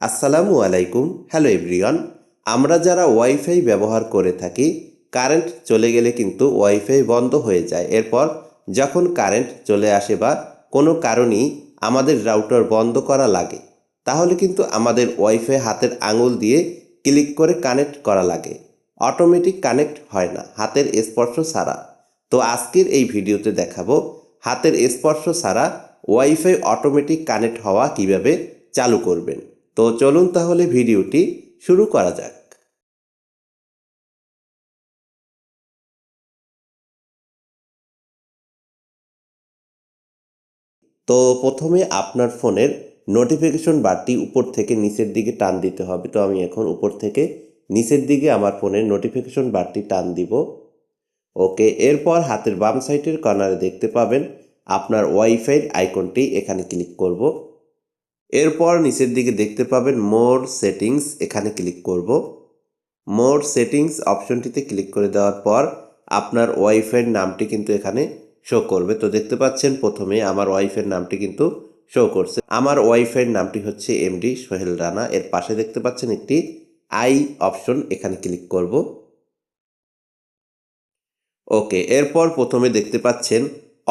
আসসালামু আলাইকুম, hello everyone. আমরা যারা ওয়াইফাই ব্যবহার করে থাকি, কারেন্ট চলে গেলে কিন্তু ওয়াইফাই বন্ধ হয়ে যায়। এরপর যখন কারেন্ট চলে আসে বা কোনো কারণেই আমাদের রাউটার বন্ধ করা লাগে, তাহলে কিন্তু আমাদের ওয়াইফাই হাতের আঙুল দিয়ে ক্লিক করে কানেক্ট করা লাগে। অটোমেটিক কানেক্ট হয় না, হাতের স্পর্শ ছাড়া। তো আজকের এই ভিডিওতে দেখাবো, হাতের স্পর্শ ছাড়া ওয়াইফাই অটোমেটিক কানেক্ট হওয়া কীভাবে চালু করবেন। তো চলুন তাহলে ভিডিওটি শুরু করা যাক। তো প্রথমে আপনার ফোনের নোটিফিকেশন বারটি উপর থেকে নিচের দিকে টান দিতে হবে। তো আমি এখন উপর থেকে নিচের দিকে আমার ফোনের নোটিফিকেশন বারটি টান দিব। ওকে, এরপর হাতের বাম সাইডের কর্নারে দেখতে পাবেন আপনার ওয়াইফাইয়ের আইকনটি এখানে ক্লিক করব। এরপর নিচের দিকে দেখতে পাবেন মোর সেটিংস, এখানে ক্লিক করব। মোর সেটিংস অপশনটিতে ক্লিক করে দেওয়ার পর আপনার ওয়াইফাইয়ের নামটি কিন্তু এখানে শো করবে। তো দেখতে পাচ্ছেন প্রথমে আমার ওয়াইফের নামটি কিন্তু শো করছে। আমার ওয়াইফের নামটি হচ্ছে এমডি সোহেল রানা। এর পাশে দেখতে পাচ্ছেন একটি আই অপশন, এখানে ক্লিক করব। ওকে, এরপর প্রথমে দেখতে পাচ্ছেন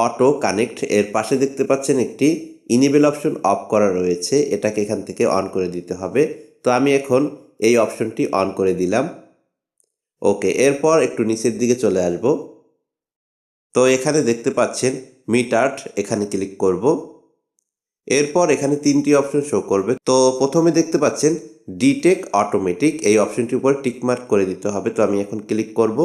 অটো কানেক্ট। এর পাশে দেখতে পাচ্ছেন একটি ইনেবেল অপশন অফ করা রয়েছে, এটাকে এখান থেকে অন করে দিতে হবে। তো আমি এখন এই অপশনটি অন করে দিলাম। ওকে, এরপর একটু নিচের দিকে চলে আসব। তো এখানে দেখতে পাচ্ছেন মিট আর্ট এখানে ক্লিক করব। এরপর এখানে তিনটি অপশন শো করবে। তো প্রথমে দেখতে পাচ্ছেন ডিটেক অটোমেটিক এই অপশনটির উপর টিকমার্ক করে দিতে হবে। তো আমি এখন ক্লিক করব।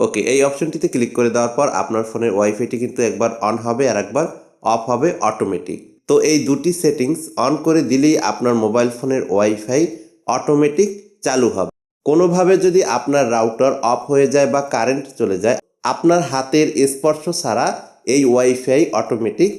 ওকে এই অপশনটিতে ক্লিক করে দেওয়ার পর আপনার ফোনের ওয়াইফাইটি কিন্তু একবার অন হবে আর একবার অফ হবে অটোমেটিক তো এই দুটি সেটিংস অন করে দিলেই আপনার মোবাইল ফোনের ওয়াইফাই অটোমেটিক চালু হবে। কোনোভাবে যদি আপনার রাউটার অফ হয়ে যায় বা কারেন্ট চলে যায়, আপনার হাতের স্পর্শ ছাড়া এই ওয়াইফাই অটোমেটিক